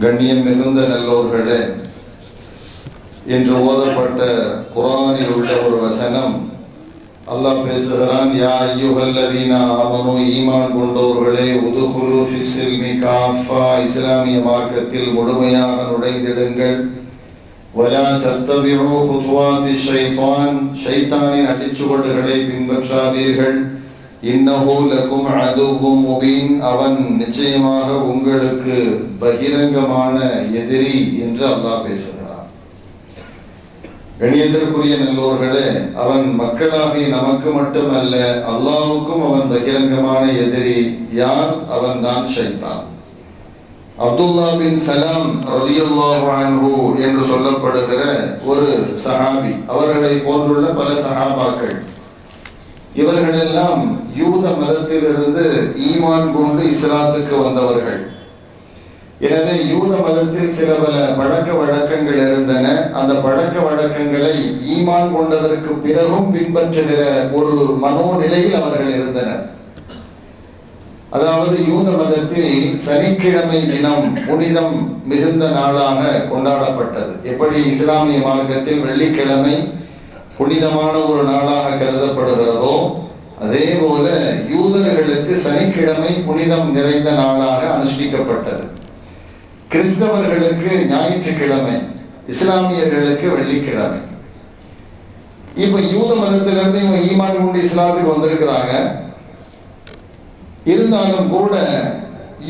கண்ணியம் மிகுந்த நல்லோர்களே என்று ஓதப்பட்ட குரானில் உள்ள ஒரு வசனம் அல்லாஹ் பேசுகிறான் யா ஐயுகல்லதீன ஆமனு ஈமான் கொண்டோர்களே உதுகுலு ஃபிஸ்ஸில்மி காஃபா இஸ்லாமிய மார்க்கத்தில் முழுமையாக நுழைந்திடுங்கள். வலா தத்தபிஉ குத்வாதி ஷைத்தான் ஷைத்தானின் அடிச்சுவடுகளை பின்பற்றாதீர்கள். இன்னஹு லகும் அதுவும் முபீன். அவன் நிச்சயமாக உங்களுக்கு பகிரங்கமான எதிரி என்று அல்லாஹ் பேசுகிறான். கணியத்திற்குரிய நல்லோர்களே அவன் மக்களாகி நமக்கு மட்டுமல்ல அல்லாவுக்கும் அவன் பகிரங்கமான எதிரி யார்? அவன் தான் ஷைத்தான். அப்துல்லா பின் சலாம் ரலியல்லாஹு என்று சொல்லப்படுகிற ஒரு சஹாபி. அவர்களை போன்றுள்ள பல சஹாபாக்கள். இவர்களெல்லாம் யூத மதத்திலிருந்து ஈமான் கொண்டு இஸ்லாத்துக்கு வந்தவர்கள். எனவே யூத மதத்தில் சில பல பழக்க வழக்கங்கள் இருந்தன. அந்த பழக்க வழக்கங்களை ஈமான் கொண்டதற்கு பிறகும் பின்பற்றுகிற ஒரு மனோநிலையில் அவர்கள் இருந்தனர். அதாவது யூத மதத்தில் சனிக்கிழமை தினம் புனிதம் மிகுந்த நாளாக கொண்டாடப்பட்டது. எப்படி இஸ்லாமிய மார்க்கத்தில் வெள்ளிக்கிழமை புனிதமான ஒரு நாளாக கருதப்படுகிறதோ அதே போல யூதர்களுக்கு சனிக்கிழமை புனிதம் நிறைந்த நாளாக அனுஷ்டிக்கப்பட்டது. கிறிஸ்தவர்களுக்கு ஞாயிற்றுக்கிழமை இஸ்லாமியர்களுக்கு வெள்ளிக்கிழமை. இப்ப யூத மதத்திலிருந்து இவங்க ஈமான் கொண்டு இஸ்லாத்துக்கு வந்திருக்கிறாங்க. இருந்தாலும் கூட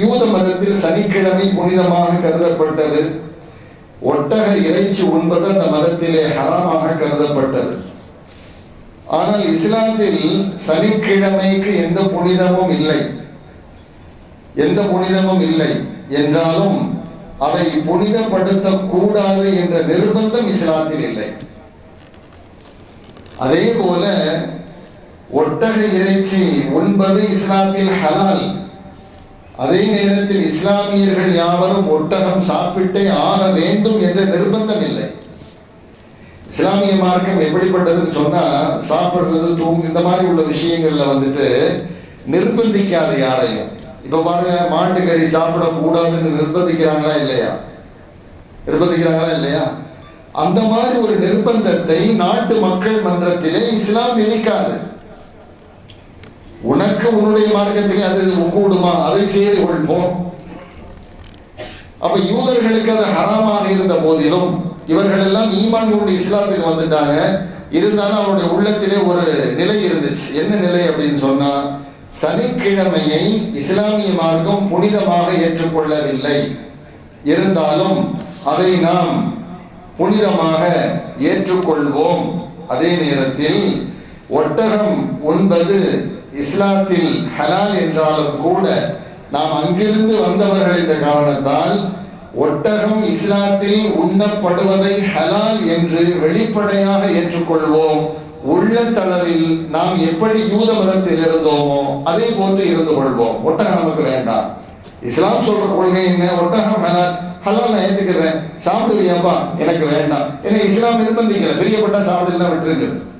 யூத மதத்தில் சனிக்கிழமை புனிதமாக கருதப்பட்டது. ஒட்டக இறைச்சி உண்பது அந்த மதத்திலே ஹராமாக கருதப்பட்டது. ஆனால் இஸ்லாத்தில் சனிக்கிழமைக்கு எந்த புனிதமும் இல்லை. எந்த புனிதமும் இல்லை. என்றாலும் அதை புனிதப்படுத்த கூடாது என்ற நிர்பந்தம் இஸ்லாத்தில் இல்லை. அதே போல ஒட்டக இறைச்சி உண்பது இஸ்லாத்தில் ஹலால். அதே நேரத்தில் இஸ்லாமியர்கள் யாவரும் ஒட்டகம் சாப்பிட்டே ஆக வேண்டும் என்ற நிர்பந்தம் இல்லை. இஸ்லாமிய மார்க்கம் எப்படிப்பட்டதுன்னு சொன்னா சாப்பிடுறது தூங்கு இந்த மாதிரி உள்ள விஷயங்கள்ல வந்துட்டு நிர்பந்திக்காது யாரையும். இப்ப பாருங்க மாட்டுக்கறி சாப்பிடக்கூடாதுன்னு நிர்பந்திக்கிறாங்களா இல்லையா? நிர்பந்திக்கிறாங்களா இல்லையா? அந்த மாதிரி ஒரு நிர்பந்தத்தை நாட்டு மக்கள் மன்றத்திலே இஸ்லாம் விதிக்காது. உனக்கு உன்னுடைய மார்க்கத்திலே அது கூடுமா? அதை செய்து கொள்வோம் அப்ப யூதர்களுக்கு அது ஹராமாக இருந்த போதிலும் இவர்கள் எல்லாம் ஈமான் கொண்டு இஸ்லாத்துக்கு வந்துட்டாங்க. இருந்தாலும் அவருடைய உள்ளத்திலே ஒரு நிலை இருந்துச்சு. என்ன நிலை அப்படின்னு சொன்னா சனிக்கிழமையை இஸ்லாமிய மார்க்கம் புனிதமாக ஏற்றுக்கொள்ளவில்லை. இருந்தாலும் அதை நாம் புனிதமாக ஏற்றுக்கொள்வோம். அதே நேரத்தில் ஒட்டகம் உண்பது இஸ்லாத்தில் ஹலால் என்றாலும் கூட நாம் அங்கிருந்து வந்தவர்கள் என்ற காரணத்தால் ஒட்டகம் இஸ்லாத்தில் உண்ணப்படுவதை ஹலால் என்று வெளிப்படையாக ஏற்றுக்கொள்வோம். உள்ளத்தளவில் நாம் எப்படி யூத மதத்தில் இருந்தோமோ அதே போன்று இருந்து கொள்வோம். ஒட்டகம் நமக்கு வேண்டாம். இஸ்லாம் சொல்ற கொள்கை என்ன? ஒட்டகம் ஹலால். ஹலால் நான் ஏத்துக்கிறேன். சாப்பிடுவியாப்பா? எனக்கு வேண்டாம். ஏன்னா இஸ்லாம் நிர்பந்திக்கல. பிரியப்பட்டா சாப்பிடலாம் விட்டுருக்குது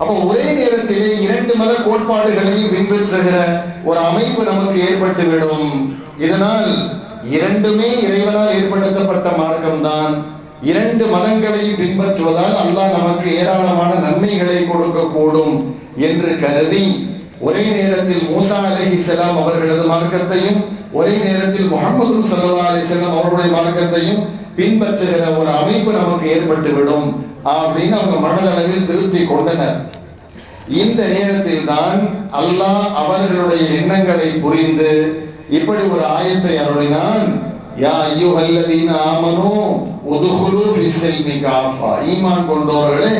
அப்போ ஒரே நேரத்திலே இரண்டு மத கோட்பாடுகளையும் பின்பற்றுகிற ஒரு அமைப்பு நமக்கு ஏற்பட்டு விடும் இதனால் இரண்டுமே இறைவனால் ஏற்படுத்தப்பட்ட மார்க்கம்தான். இரண்டு மதங்களையும் பின்பற்றுவதால் அல்லாஹ் நமக்கு ஏராளமான நன்மைகளை கொடுக்க கூடும் என்று கருதி ஒரே நேரத்தில் மூசா அலைஹிஸ்ஸலாம் அவர்களது மார்க்கத்தையும் ஒரே நேரத்தில் முகமது சல்லா அலிசல்லாம் அவருடைய மார்க்கத்தையும் பின்பற்றுகிற ஒரு அமைப்பு நமக்கு ஏற்பட்டுவிடும். அப்படின்னு அவங்க மனதளவில் திருப்தி கொண்டனர். இந்த நேரத்தில் தான் அல்லாஹ் அவர்களுடைய எண்ணங்களை புரிந்து இப்படி ஒரு ஆயத்தை அருளினான். யா ஐயுஹல்லதீன ஆமனு உதுஹுலு ஃபிஸ்ஸில்மி காஃபா. ஈமான் கொண்டவர்களே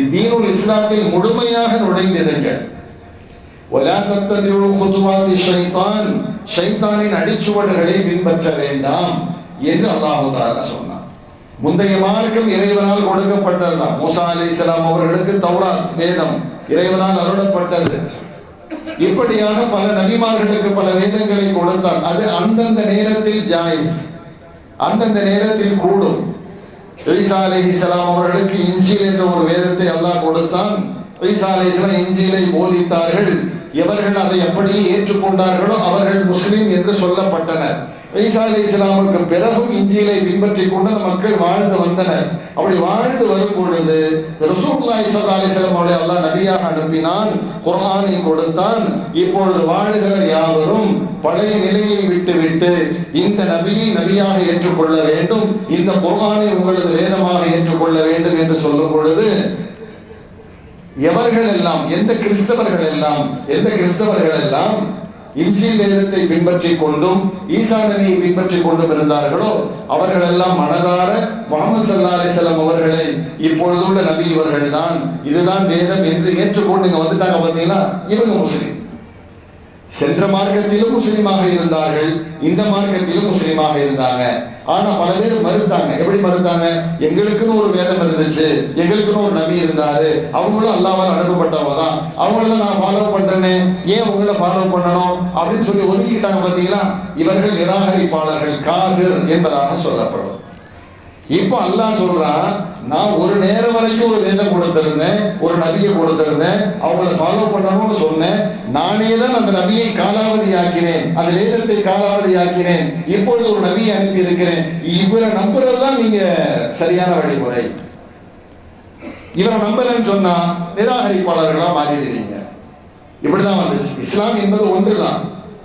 இத்தீனுல் இஸ்லாத்தில் முழுமையாக நுழைந்திடுங்கள். ஒலா தத்தபிழு குத்துவாத்தி ஷைத்தான். ஷைத்தானின் அடிச்சுவடுகளை பின்பற்ற வேண்டாம் என்று அல்லாஹு தாலா சொன்னார் முந்தைய மார்க்கம் இறைவனால் கொடுக்கப்பட்டதுதான். மூசா அலி இஸ்லாம் அவர்களுக்கு தௌராத் வேதம் இறைவனால் அருளப்பட்டது. இப்படியாக பல நபிமார்களுக்கு பல வேதங்களை கொடுத்தான் அது அந்தந்த நேரத்தில் ஜாயிஸ் அந்தந்த நேரத்தில் கூடும். ஈசா அலி இஸ்லாம் அவர்களுக்கு இஞ்சில் என்ற ஒரு வேதத்தை அல்லாஹ் கொடுத்தான். ஈசா அலி இஸ்லாம் இஞ்சிலை போதித்தார்கள். எவர்கள் அதை அப்படியே ஏற்றுக்கொண்டார்களோ அவர்கள் முஸ்லிம் என்று சொல்லப்பட்டனர். ஈசா அலி இஸ்லாமுக்கு பிறகும் இஞ்சியிலை பின்பற்றி கொண்டு அந்த மக்கள் வாழ்ந்து வந்தனர். அப்படி வாழ்ந்து வரும் பொழுது ரசூல்லா ஸல்லல்லாஹு அலி இஸ்லாம் அவர்களை அல்லாஹ் நபியாக அனுப்பினான். குரானை கொடுத்தான். இப்பொழுது வாழுகிற யாவரும் பழைய நிலையை விட்டுவிட்டு இந்த நபியை நபியாக ஏற்றுக்கொள்ள வேண்டும். இந்த குரானை உங்களது வேதமாக ஏற்றுக்கொள்ள வேண்டும் என்று சொல்லும் பொழுது எவர்கள் எல்லாம் எந்த கிறிஸ்தவர்கள் எல்லாம் எந்த கிறிஸ்தவர்கள் எல்லாம் இஞ்சில் வேதத்தை பின்பற்றி கொண்டும் ஈசா பின்பற்றிக் பின்பற்றி கொண்டும் இருந்தார்களோ அவர்கள் எல்லாம் மனதார முகமது சல்லா அலிசல்லாம் அவர்களை இப்பொழுதுள்ள நபி இவர்கள் தான் இதுதான் வேதம் என்று ஏற்றுக்கொண்டு இங்க வந்துட்டாங்க பார்த்தீங்களா? இவங்க முஸ்லீம். சென்ற மார்க்கத்திலும் முஸ்லீமாக இருந்தார்கள் இந்த மார்க்கத்திலும் முஸ்லீமாக இருந்தாங்க. ஆனா பல பேர் மறுத்தாங்க. எப்படி மறுத்தாங்க? எங்களுக்குன்னு ஒரு வேதம் இருந்துச்சு எங்களுக்குன்னு ஒரு நபி இருந்தாரு அவங்களும் அல்லாவால் அனுப்பப்பட்டவங்க தான். அவங்கள நான் ஃபாலோ பண்றேன்னு ஏன் உங்களை ஃபாலோ பண்ணணும்? அப்படின்னு சொல்லி ஒதுக்கிட்டாங்க பாத்தீங்களா இவர்கள் நிராகரிப்பாளர்கள் காதிர் என்பதாக சொல்லப்படும். இப்போ அல்லாஹ் சொல்றான் நான் ஒரு நேரம் வரைக்கும் ஒரு வேதம் கொடுத்திருந்தேன் ஒரு நபியை கொடுத்திருந்தேன் அவங்கள ஃபாலோ பண்ணணும்னு சொன்னேன். நானே தான் அந்த நபியை காலாவதி ஆக்கினேன் அந்த வேதத்தை காலாவதி ஆக்கினேன் இப்பொழுது ஒரு நபியை அனுப்பி இருக்கிறேன் இவரை நம்புறதுதான் நீங்க சரியான வழிமுறை. இவரை நம்பலன்னு சொன்னா நிராகரிப்பாளர்களா மாறிடுவீங்க. இப்படிதான் வந்துச்சு. இஸ்லாம் என்பது ஒன்றுதான்.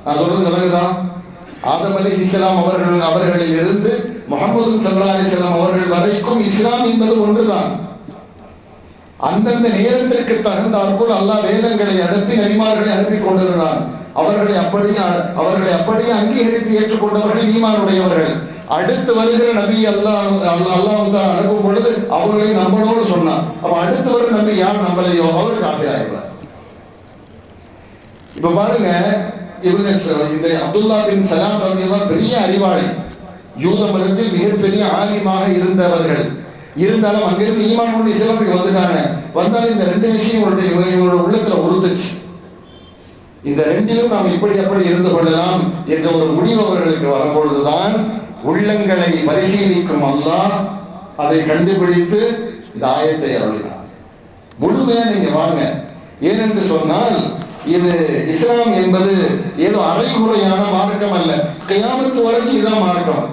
நான் சொல்றது விலகுதான். ஆதம் அலி இஸ்லாம் அவர்கள் அவர்களில் இருந்து முகமது சல்லா அலிஸ்லாம் அவர்கள் வரைக்கும் இஸ்லாம் என்பது ஒன்றுதான். அந்தந்த நேரத்திற்கு தகுந்தாற்போல் அல்லாஹ் வேதங்களை அனுப்பி நபிமார்களை அனுப்பி கொண்டிருந்தான். அவர்களை அப்படியே அவர்களை அப்படியே அங்கீகரித்து ஏற்றுக்கொண்டவர்கள் ஈமானுடையவர்கள். அடுத்து வருகிற நபி அல்லாஹ் அல்லாஹ் தான் அனுப்பும் பொழுது அவர்களை நம்மளோடு சொன்னான். அப்ப அடுத்து வரும் நபி யார்? நம்பலையோ அவர் காப்பிராயிருப்பார் இப்ப பாருங்க இவங்க இந்த அப்துல்லா பின் சலாம் ரலியல்லாஹு பெரிய அறிவாளி. யூத மதத்தில் மிகப்பெரிய ஆலிமாக இருந்தவர்கள். இருந்தாலும் அங்கிருந்து ஈமான் கொண்டு இஸ்லாத்துக்கு வந்துட்டாங்க. வந்தாலும் இந்த ரெண்டு விஷயம் இவருடைய இவங்களோட உள்ளத்துல உறுத்துச்சு. இந்த ரெண்டிலும் நாம் இப்படி அப்படி இருந்து கொள்ளலாம் என்ற ஒரு முடிவு அவர்களுக்கு வரும்பொழுதுதான் உள்ளங்களை பரிசீலிக்கும் அல்லாஹ் அதை கண்டுபிடித்து இந்த ஆயத்தை அருளினார். முழுமையா நீங்க வாங்க. ஏனென்று சொன்னால் இது இஸ்லாம் என்பது ஏதோ அரைகுறையான மார்க்கம் அல்ல. கையாமத்து வரைக்கும் இதுதான் மார்க்கம்.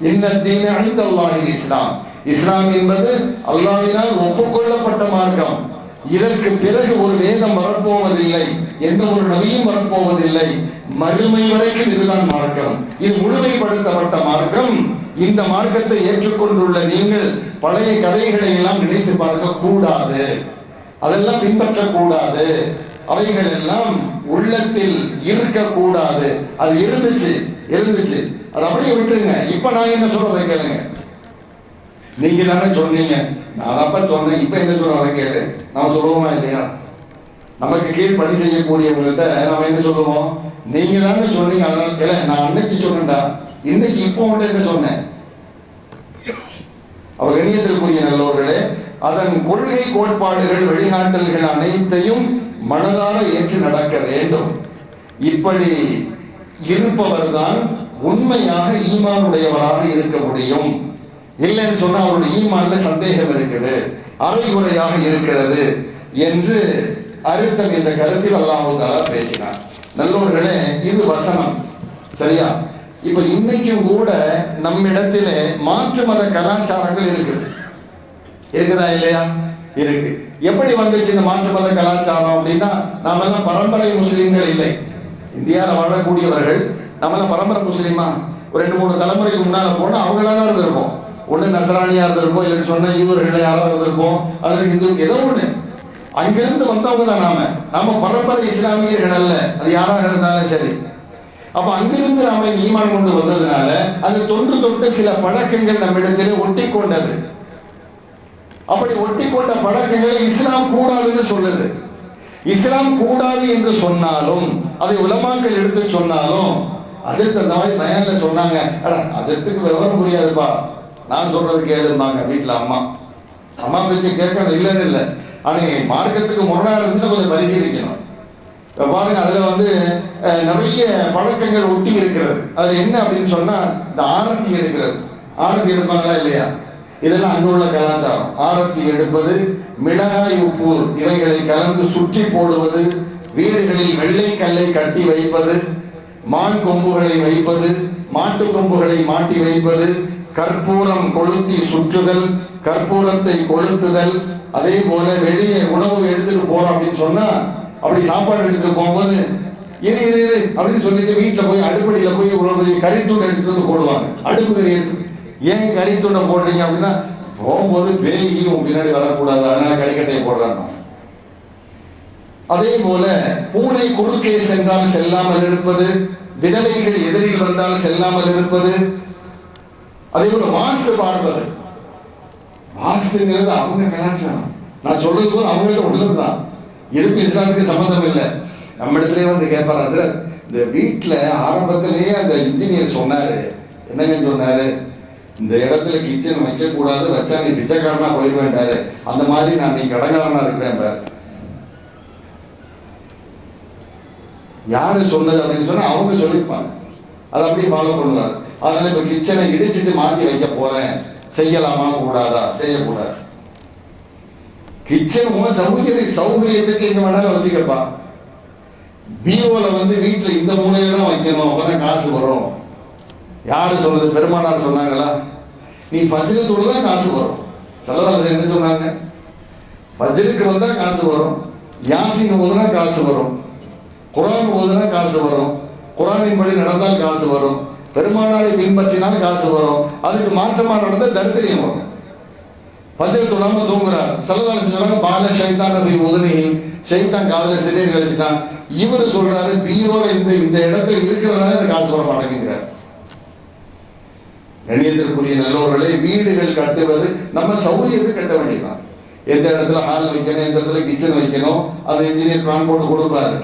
இன்ன ஐந்தல்லாஹில் இஸ்லாம். இஸ்லாம் என்பது அல்லாவினால் ஒப்புக்கொள்ளப்பட்ட மார்க்கம். இதற்கு பிறகு ஒரு வேதம் வரப்போவதில்லை எந்த ஒரு நபியும் வரப்போவதில்லை. மறுமை வரைக்கும் இதுதான் மார்க்கம். இது முழுமைப்படுத்தப்பட்ட மார்க்கம். இந்த மார்க்கத்தை ஏற்றுக்கொண்டுள்ள நீங்கள் பழைய கதைகளை எல்லாம் நினைத்து பார்க்க கூடாது. அதெல்லாம் பின்பற்றக்கூடாது. அவைகள் எல்லாம் உள்ளத்தில் இருக்கக்கூடாது. அது இருந்துச்சு. இருந்துச்சு அது அப்படியே விட்டுருங்க. இப்போ நான் என்ன சொல்றதை கேளுங்க. நீங்க தானே சொன்னீங்க. நான் அப்ப சொன்னேன். இப்ப என்ன சொல்ற அதை கேளு. நம்ம சொல்லுவோமா இல்லையா? நமக்கு கீழ் பணி செய்யக்கூடியவங்கள்ட்ட நம்ம என்ன சொல்லுவோம்? நீங்க தானே சொன்னீங்க. அதனால கேள. நான் அன்னைக்கு சொன்னேன்டா. இன்னைக்கு இப்போ மட்டும் என்ன சொன்னேன்? அவர் இணையத்திற்குரிய நல்லவர்களே அதன் கொள்கை கோட்பாடுகள் வெளிநாட்டல்கள் அனைத்தையும் மனதார ஏற்று நடக்க வேண்டும். இப்படி இருப்பவர்தான் உண்மையாக ஈமானுடையவராக இருக்க முடியும். இல்லைன்னு சொன்னா அவருடைய ஈமான்ல சந்தேகம் இருக்குது. அரைகுறையாக இருக்கிறது என்று அறுத்தம் இந்த கருத்தில் அல்லாமுதாரா பேசினார். நல்லோர்களே இது வசனம். சரியா? இப்ப இன்னைக்கும் கூட நம்மிடத்திலே மாற்று மத கலாச்சாரங்கள் இருக்குது. இருக்குதா இல்லையா? இருக்கு. எப்படி வந்துச்சு இந்த மாற்று மத கலாச்சாரம் அப்படின்னா நாமெல்லாம் பரம்பரை முஸ்லீம்கள் இல்லை. இந்தியாவில் வாழக்கூடியவர்கள் நம்மளாம் பரம்பரை முஸ்லீமா? ஒரு ரெண்டு மூணு தலைமுறைக்கு முன்னால் போனால் அவங்களா தான் இருந்திருப்போம். ஒன்று நசராணியாக இருந்திருப்போம் இல்லைன்னு சொன்னால் யூதர்கள் யாராக இருந்திருப்போம் அது இந்து ஏதோ ஒன்று அங்கிருந்து வந்தவங்க தான் நாம. நாம பரம்பரை இஸ்லாமியர்கள் அல்ல. அது யாராக இருந்தாலும் சரி. அப்ப அங்கிருந்து நாம ஈமான் கொண்டு வந்ததுனால அது தொன்று தொட்டு சில பழக்கங்கள் நம்மிடத்திலே ஒட்டி கொண்டது. அப்படி ஒட்டி கொண்ட பழக்கங்களை இஸ்லாம் கூடாதுன்னு சொல்லுது. இஸ்லாம் கூடாது என்று சொன்னாலும் அதை உலமாக்கள் எடுத்து சொன்னாலும் அதற்கு அந்த மாதிரி பயன்ல சொன்னாங்க. அட அதற்கு விவரம் புரியாதுப்பா. நான் சொல்றது கேளுமாங்க வீட்டுல அம்மா. அம்மா பேச்சு கேட்கணும் இல்லைன்னு இல்லை. ஆனால் மார்க்கத்துக்கு முரணா இருந்துட்டு கொஞ்சம் பரிசீலிக்கணும். இப்ப பாருங்க அதுல வந்து நிறைய பழக்கங்கள் ஒட்டி இருக்கிறது. அதுல என்ன அப்படின்னு சொன்னா இந்த ஆரத்தி எடுக்கிறது. ஆரத்தி எடுப்பாங்களா இல்லையா? இதெல்லாம் அங்குள்ள கலாச்சாரம். ஆரத்தி எடுப்பது மிளகாய் உப்பு இவைகளை கலந்து சுற்றி போடுவது வீடுகளில் வெள்ளை கல்லை கட்டி வைப்பது மான் கொம்புகளை வைப்பது மாட்டு கொம்புகளை மாட்டி வைப்பது கற்பூரம் கொளுத்தி சுற்றுதல் கற்பூரத்தை கொளுத்துதல் அதே போல வெளியே உணவு எடுத்துட்டு போறோம் அப்படின்னு சொன்னா அப்படி சாப்பாடு எடுத்துட்டு போகும்போது இரு இரு இரு அப்படின்னு சொல்லிட்டு வீட்டில் போய் அடுப்படியில் போய் ஒரு பெரிய கறித்துண்டை எடுத்துட்டு வந்து போடுவாங்க. அடுப்பு கறி எடுத்து ஏன் கறித்துண்டை போடுறீங்க அப்படின்னா போகும்போது பேய் உன் பின்னாடி வரக்கூடாது அதனால கறிக்கட்டையை போடுறாங்க அதே போல பூனை குறுக்கே சென்றால் செல்லாமல் இருப்பது விதவைகள் எதிரில் வந்தால் செல்லாமல் இருப்பது அதே போல வாஸ்து பார்ப்பது. வாஸ்துங்கிறது அவங்க கலாச்சாரம். நான் சொல்றது போல அவங்கள்ட்ட உள்ளதுதான். எதுக்கும் இஸ்லாமுக்கு சம்பந்தம் இல்லை. நம்ம இடத்துலயே வந்து கேட்பாரு சார் இந்த வீட்டுல ஆரம்பத்திலேயே அந்த இன்ஜினியர் சொன்னாரு. என்னங்கன்னு சொன்னாரு? இந்த இடத்துல கிச்சன் வைக்கக்கூடாது வச்சா நீ பிச்சைக்காரனா போயிடுவேன்டாரு அந்த மாதிரி நான் நீ கடங்காரனா இருக்கிறேன் பாரு. யாரு சொன்னது அப்படின்னு சொன்னா அவங்க சொல்லியிருப்பாங்க அதை அப்படியே ஃபாலோ பண்ணுவார். அதனால இப்ப கிச்சனை இடிச்சிட்டு மாத்தி வைக்க போறேன். செய்யலாமா கூடாதா? செய்யக்கூடாது. கிச்சன் உங்க சௌகரிய சௌகரியத்துக்கு எங்க வேணாலும் வச்சுக்கப்பா பிஓல வந்து வீட்டுல இந்த மூலையில தான் வைக்கணும். அப்பதான் காசு வரும். யாரு சொன்னது பெருமானார் சொன்னாங்களா? நீ ஃபஜ்ரு தான் காசு வரும். செலவரசு என்ன சொன்னாங்க? ஃபஜ்ருக்கு வந்தா காசு வரும். யாசின் ஓதுனா காசு வரும். குரான் ஓதுனா காசு வரும். குரானின் படி நடந்தால் காசு வரும். பெருமானாரை பின்பற்றினால் காசு வரும். அதுக்கு மாற்றமாக நடந்த தரித்திரியம் வரும் பஜர் தொழாம தூங்குறார். சல்லதான சொன்னாங்க பால ஷைத்தான் அப்படி உதவி ஷைத்தான் காதல சிறையை கழிச்சுட்டான். இவர் சொல்றாரு பீரோல இந்த இந்த இடத்துல இருக்கிறதுனால இந்த காசு வர மாட்டேங்கிறார் கணியத்திற்குரிய நல்லவர்களே வீடுகள் கட்டுவது நம்ம சௌகரியத்தை கட்ட வேண்டியதான் எந்த இடத்துல ஹால் வைக்கணும் எந்த இடத்துல கிச்சன் வைக்கணும் அந்த இன்ஜினியர் பிளான் போட்டு கொடுப்பாரு.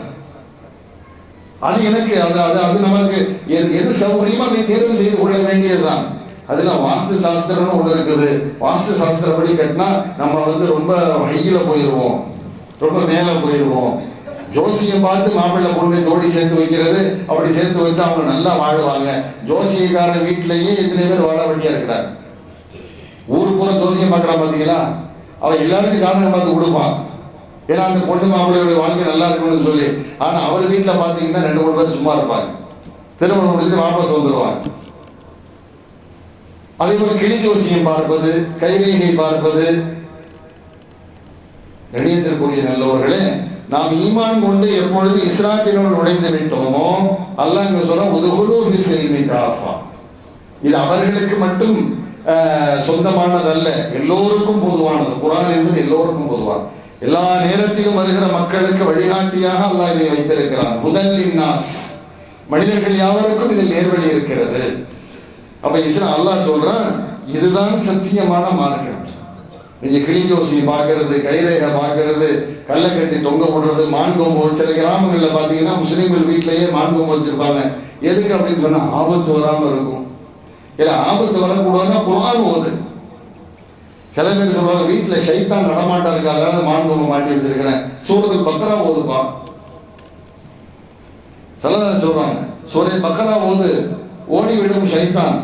அது எனக்கு அது அது அது நமக்கு எது எது சௌகரியமோ அதை தேர்வு செய்து கொள்ள வேண்டியதுதான். அதுல வாஸ்து சாஸ்திரம்னு ஒன்று இருக்குது. வாஸ்து சாஸ்திரப்படி கட்டினா நம்ம வந்து ரொம்ப ஹையில போயிடுவோம் ரொம்ப மேலே போயிடுவோம் ஜோசியம் பார்த்து மாப்பிள்ளை பொண்ணு ஜோடி சேர்த்து வைக்கிறது. அப்படி சேர்த்து வச்சா அவங்க நல்லா வாழ்வாங்க. ஜோசியக்காரன் வீட்டிலேயே எத்தனை பேர் வாழ வேண்டியா இருக்கிறாங்க ஊர் பூரா ஜோசியம் பார்க்கறான் பார்த்தீங்களா அவன் எல்லாருக்கும் காரணம் பார்த்து கொடுப்பான். ஏன்னா அந்த பொண்ணு மாப்பிள்ளையோட வாழ்க்கை நல்லா இருக்கணும்னு சொல்லி. ஆனால் அவர் வீட்டில் பார்த்தீங்கன்னா ரெண்டு மூணு பேர் சும்மா இருப்பாங்க. திருமணம் முடிஞ்சு வாபஸ் வந்துடுவாங்க அதே போல கிளி ஜோசியம் பார்ப்பது கைரேகை பார்ப்பது கணியத்திற்குரிய நல்லவர்களே நாம் ஈமான் கொண்டு எப்பொழுது இஸ்ராத்தினுள் நுழைந்து விட்டோமோ அல்லாஹ் இங்க சொல்ற உதுகுலு காஃபா இது அவர்களுக்கு மட்டும் சொந்தமானதல்ல. எல்லோருக்கும் பொதுவானது. குரான் என்பது எல்லோருக்கும் பொதுவானது. எல்லா நேரத்திலும் வருகிற மக்களுக்கு வழிகாட்டியாக அல்லாஹ் இதை வைத்திருக்கிறான். முதல் இன்னாஸ் மனிதர்கள் யாவருக்கும் இதில் நேர்வழி இருக்கிறது. அப்ப இஸ்ரா அல்லாஹ் சொல்றான் இதுதான் சத்தியமான மார்க்கம். இன்னைக்கு கிளி பார்க்கறது கைரேகை பார்க்கறது கல்லை கட்டி தொங்க விடுறது மான் கொம்பு சில கிராமங்களில் பார்த்தீங்கன்னா முஸ்லீம்கள் வீட்டிலேயே மான் கொம்பு வச்சிருப்பாங்க. எதுக்கு அப்படின்னு சொன்னால் ஆபத்து வராமல் இருக்கும். இல்லை ஆபத்து வரக்கூடாதுன்னா குரான் ஓது. சில பேர் சொல்றாங்க வீட்டில் சைத்தான் நடமாட்டம் இருக்கா அதனால மான் கொம்பு மாட்டி வச்சிருக்கிறேன். சூரத்தில் பத்திரா ஓதுப்பா. சிலதான் சொல்றாங்க சூரிய பக்கரா ஓது ஓடி விடும் சைத்தான்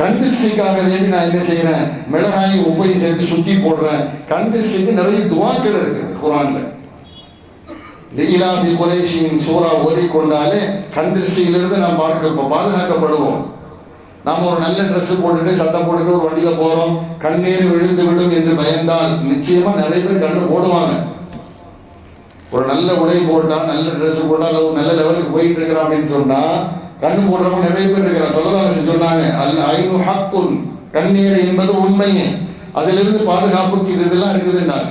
கண்டிஸ்டிக்காக வேண்டி நான் என்ன செய்யறேன் மிளகாய் உப்பையும் சேர்த்து சுத்தி போடுறேன். கண்டிஸ்டிக்கு நிறைய துவாக்கள் இருக்கு குரான்ல. லீலாபி குறைஷியின் சூறா ஓதிக்கொண்டாலே கண்டிஸ்டியிலிருந்து நாம் பார்க்க பாதுகாக்கப்படுவோம். நாம் ஒரு நல்ல ட்ரெஸ் போட்டுட்டு சட்டை போட்டுட்டு ஒரு வண்டியில போறோம். கண்ணீர் விழுந்து விடும் என்று பயந்தால் நிச்சயமா நிறைய பேர் கண்ணு போடுவாங்க. ஒரு நல்ல உடை போட்டால் நல்ல ட்ரெஸ் போட்டால் ஒரு நல்ல லெவலுக்கு போயிட்டு இருக்கிறான் அப்படின்னு சொன்னா கண்ணு போடுறவங்க நிறைய பேர் இருக்கிறான் சொல்லதாசி சொன்னாங்க. அல்ல ஐநு ஹக்குன் கண்ணீர் என்பது உண்மையே. அதிலிருந்து பாதுகாப்புக்கு இது இதெல்லாம் இருக்குதுன்னாங்க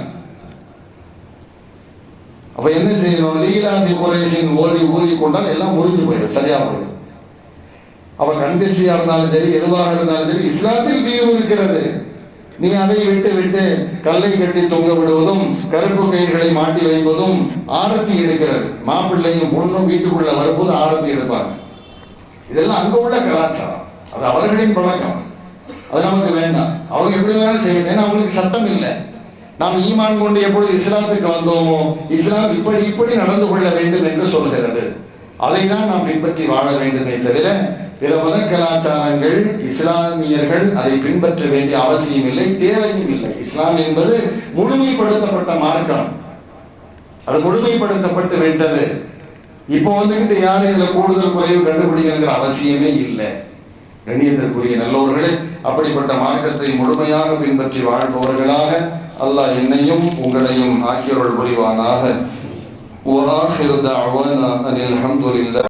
அப்ப என்ன செய்யணும்? லீலாதி குரேஷின் ஓதி ஊதி கொண்டால் எல்லாம் முடிஞ்சு போயிடும். சரியா போயிடும். அவ கண்டிஸ்டியா இருந்தாலும் சரி எதுவாக இருந்தாலும் சரி இஸ்லாத்தில் தீர்வு இருக்கிறது. நீ அதை விட்டு விட்டு கல்லை கட்டி தொங்க விடுவதும் கருப்பு கயிர்களை மாட்டி வைப்பதும் ஆரத்தி எடுக்கிறது. மாப்பிள்ளையும் பொண்ணும் வீட்டுக்குள்ள வரும்போது ஆரத்தி எடுப்பாங்க. இதெல்லாம் அங்க உள்ள கலாச்சாரம். அது அவர்களின் பழக்கம். அது நமக்கு வேண்டாம். அவங்க எப்படி வேணாலும் செய்யணும் ஏன்னா அவங்களுக்கு சட்டம் இல்லை. நாம் ஈமான் கொண்டு எப்பொழுது இஸ்லாத்துக்கு வந்தோமோ இஸ்லாம் இப்படி இப்படி நடந்து கொள்ள வேண்டும் என்று சொல்கிறது. அதை தான் நாம் பின்பற்றி வாழ வேண்டுமே தவிர பிற மத கலாச்சாரங்கள் இஸ்லாமியர்கள் அதை பின்பற்ற வேண்டிய அவசியம் இல்லை தேவையும் இல்லை. இஸ்லாம் என்பது முழுமைப்படுத்தப்பட்ட மார்க்கம். அது முழுமைப்படுத்தப்பட்டு விட்டது. இப்போ வந்துகிட்டு யாரும் இதுல கூடுதல் குறைவு கண்டுபிடிக்கணுங்கிற அவசியமே இல்லை கண்ணியத்திற்குரிய நல்லவர்களே அப்படிப்பட்ட மார்க்கத்தை முழுமையாக பின்பற்றி வாழ்பவர்களாக அல்லாஹ் என்னையும் உங்களையும் ஆக்கியருள் புரிவானாக وآخر دعوانا أن الحمد لله